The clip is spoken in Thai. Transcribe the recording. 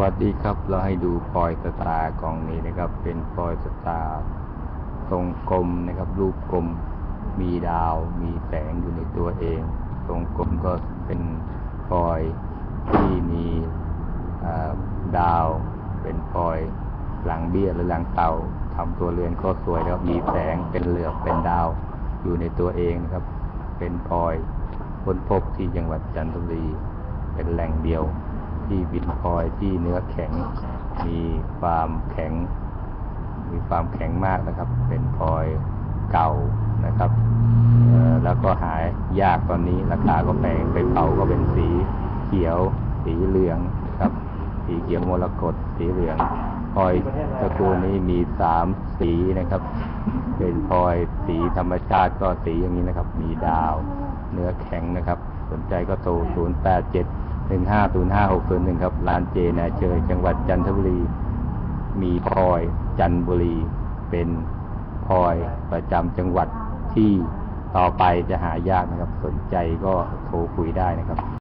วัสดีครับ เราให้ดูพลอยสตาร์กล่องนี้นะครับ เป็นพลอยสตาร์ทรงกลมนะครับ รูปกลม มีดาว มีแสงอยู่ในตัวเอง ทรงกลมก็เป็นพลอยที่มีดาว เป็นพลอยหลังเบี้ยหรือหลังเต่าทำตัวเรือนก็สวยแล้วมีแสง เป็นเหลือบเป็นดาว อยู่ในตัวเองนะครับ เป็นพลอยค้นพบที่จังหวัดจันทบุรี เป็นแหล่งเดียว ที่บินพลอยที่เนื้อแข็ง มีความแข็ง มีความแข็งมากนะครับ เป็นพลอยเก่านะครับแล้วก็หายยากตอนนี้ราคาก็แพงไปเผาก็เป็นสีเขียว สีเหลืองนะครับ สีเขียวมรกตสีเหลืองพลอยตระกูลนี้มีสามสีนะครับ เป็นพลอยสีธรรมชาติก็สีอย่างนี้นะครับ มีดาว เนื้อแข็งนะครับ สนใจก็โทร 0 8 7 1 5 0 5 6 0 1ครับ ร้านเจนาเชยจังหวัดจันทบุรี มีพลอยจันทบุรี เป็นพลอยประจำจังหวัดที่ต่อไปจะหายากนะครับ สนใจก็โทรคุยได้นะครับ